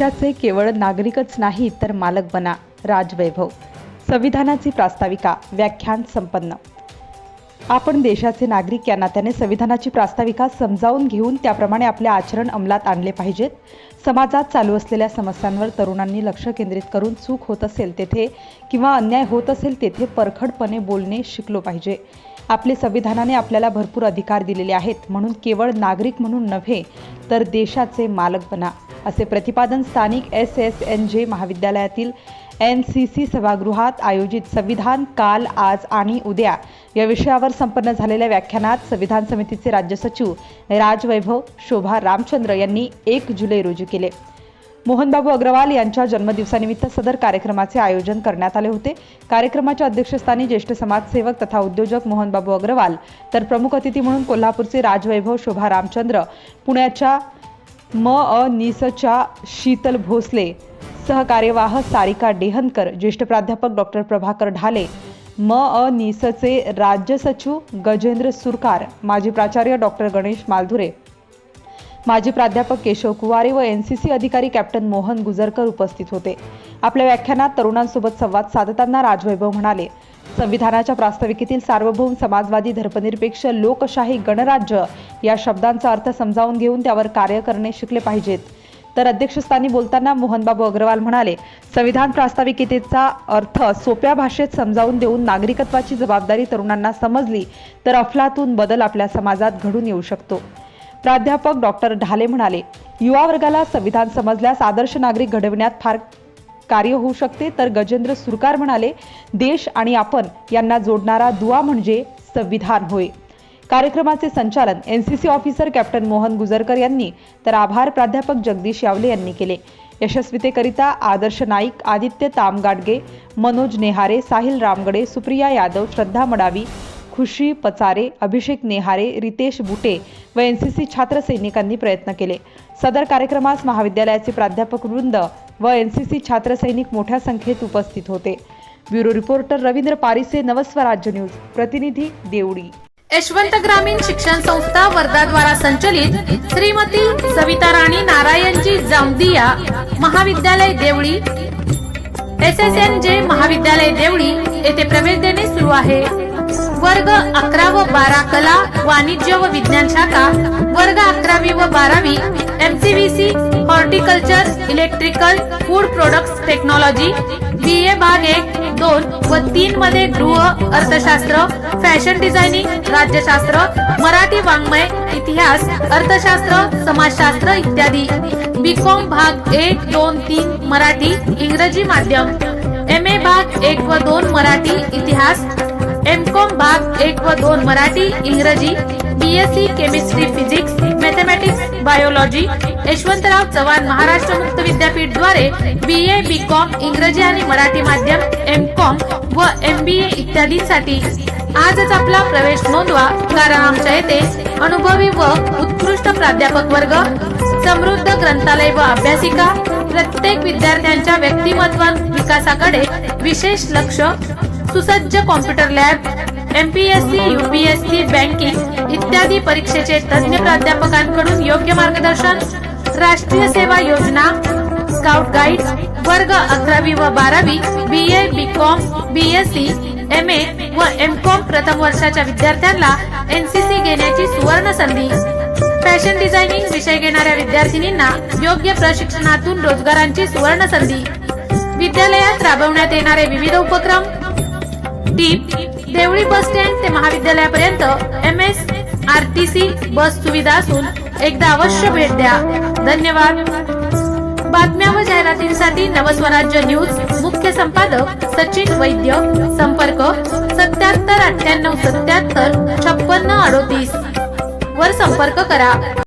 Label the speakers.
Speaker 1: देशाचे केवळ नागरिकच नाही तर मालक बना राजवैभव. संविधानाची प्रास्ताविका व्याख्यान संपन्न. आपण देशाचे नागरिक या नात्याने संविधानाची प्रास्ताविका समजावून घेऊन त्याप्रमाणे आपले आचरण अंमलात आणले पाहिजेत. समाजात चालू असलेल्या समस्यांवर तरुणांनी लक्ष केंद्रित करून चूक होत असेल तेथे किंवा अन्याय होत असेल तेथे परखडपणे बोलणे शिकलो पाहिजे. आपले संविधानाने आपल्याला भरपूर अधिकार दिलेले आहेत म्हणून केवळ नागरिक म्हणून नव्हे तर देशाचे मालक बना. असे प्रतिपादन स्थानिक एस एस एन जे महाविद्यालयातील एन सी सी सभागृहात आयोजित संविधान काल आज आणि उद्या या विषयावर संपन्न झालेल्या व्याख्यानात संविधान समितीचे राज्य सचिव राजवैभव शोभा रामचंद्र यांनी एक जुलै रोजी केले. मोहनबाबू अग्रवाल यांच्या जन्मदिवसानिमित्त सदर कार्यक्रमाचे आयोजन करण्यात आले होते. कार्यक्रमाच्या अध्यक्षस्थानी ज्येष्ठ समाजसेवक तथा उद्योजक मोहनबाबू अग्रवाल तर प्रमुख अतिथी म्हणून कोल्हापूरचे राजवैभव शोभा रामचंद्र पुण्याच्या म अ निसच्या शीतल भोसले सहकार्यवाह सारिका डेहनकर ज्येष्ठ प्राध्यापक डॉक्टर प्रभाकर ढाले म अ निसचे राज्य सचिव गजेंद्र सुरकार माजी प्राचार्य डॉक्टर गणेश मालधुरे माजी प्राध्यापक केशव कुवारे व एन सी सी अधिकारी कॅप्टन मोहन गुजरकर उपस्थित होते. आपल्या व्याख्यानात तरुणांसोबत संवाद साधताना राजवैभव म्हणाले संविधानाच्या प्रास्ताविकेतील सार्वभौम समाजवादी धर्मनिरपेक्ष लोकशाही गणराज्य या शब्दांचा अर्थ समजावून घेऊन त्यावर कार्य करणे शिकले पाहिजेत. तर अध्यक्षस्थानी बोलताना मोहनबाबू अग्रवाल म्हणाले संविधान प्रास्ताविकेचा अर्थ सोप्या भाषेत समजावून देऊन नागरिकत्वाची जबाबदारी तरुणांना समजली तर अफलातून बदल आपल्या समाजात घडून येऊ शकतो. प्राध्यापक डॉक्टर ढाले म्हणाले युवा वर्गाला संविधान समजल्यास आदर्श नागरिक घडविण्यात फार कार्य होऊ शकते. तर गजेंद्र सुरकार म्हणाले देश आणि आपण यांना जोडणारा दुवा म्हणजे संविधान होय. कार्यक्रमाचे संचालन NCC officer captain Mohan Gujarkar यांनी तर आभार प्राध्यापक जगदीश यावले यांनी केले. यशस्वीतेकरिता आदर्श नाईक आदित्य तामगाडगे मनोज नेहारे साहिल रामगडे सुप्रिया यादव श्रद्धा मडावी खुशी पचारे अभिषेक नेहारे रितेश बुटे व एनसीसी छात्र सैनिकांनी प्रयत्न केले. सदर कार्यक्रमास महाविद्यालयाचे प्राध्यापक वृंद व एनसीसी सी छात्रसैनिक मोठ्या संख्येत उपस्थित होते. Bureau reporter Ravindra Parise Navswarajya news. प्रतिनिधी देवडी.
Speaker 2: यशवंत ग्रामीण शिक्षण संस्था वर्धा द्वारा संचलित श्रीमती सविता राणी नारायणजी जामदिया महाविद्यालय देवळी. एस एस एन जे महाविद्यालय देवळी येथे प्रवेश देणे सुरू आहे. वर्ग अकरा व बारा कला वाणिज्य व विज्ञान शाखा वर्ग अकरावी व बारावी MCVC horticulture, electrical, food products, technology B A भाग एक, दोन व तीन मध्ये गृह, अर्थशास्त्र, फॅशन डिझायनिंग, राज्यशास्त्र, मराठी वाङ्मय, इतिहास, अर्थशास्त्र, समाजशास्त्र इत्यादी. बीकॉम भाग एक, दोन, तीन, मराठी, इंग्रजी माध्यम. एम ए भाग एक व दोन, मराठी, इतिहास. एम कॉम भाग एक व दोन, मराठी, इंग्रजी. BSc chemistry physics mathematics biology Yashwantrao Chavan Maharashtra मुक्त विद्यापीठद्वारे बी ए बी कॉम इंग्रजी आणि मराठी माध्यम एम कॉम व एम बी ए इत्यादींसाठी आजच आपला प्रवेश नोंदवा. कारण आमच्या येथे अनुभवी व उत्कृष्ट प्राध्यापक वर्ग समृद्ध ग्रंथालय व अभ्यासिका प्रत्येक विद्यार्थ्यांच्या व्यक्तिमत्व विकासाकडे विशेष लक्ष सुसज्ज computer lab MPSC UPSC banking इत्यादी परीक्षेचे तज्ज्ञ प्राध्यापकांकडून योग्य मार्गदर्शन राष्ट्रीय सेवा योजना स्काउट गाईड वर्ग अकरावी व बारावी B A B Com BSc M A व एम कॉम प्रथम वर्षाच्या विद्यार्थ्यांना एनसीसी घेण्याची सुवर्ण संधी फॅशन डिझायनिंग विषय घेणाऱ्या विद्यार्थिनींना योग्य प्रशिक्षणातून रोजगारांची सुवर्ण संधी विद्यालयात राबवण्यात येणारे विविध उपक्रम. टीप देवळी बस स्टँड ते महाविद्यालयापर्यंत M S R T C bus सुविधा असून एकदा अवश्य भेट द्या. धन्यवाद. बातम्या व जाहिरातींसाठी नवस्वराज्य न्यूज मुख्य संपादक सचिन वैद्य. संपर्क सत्याहत्तर अठ्ठ्याण्णव सत्याहत्तर छप्पन्न अडोतीस. वर संपर्क करा.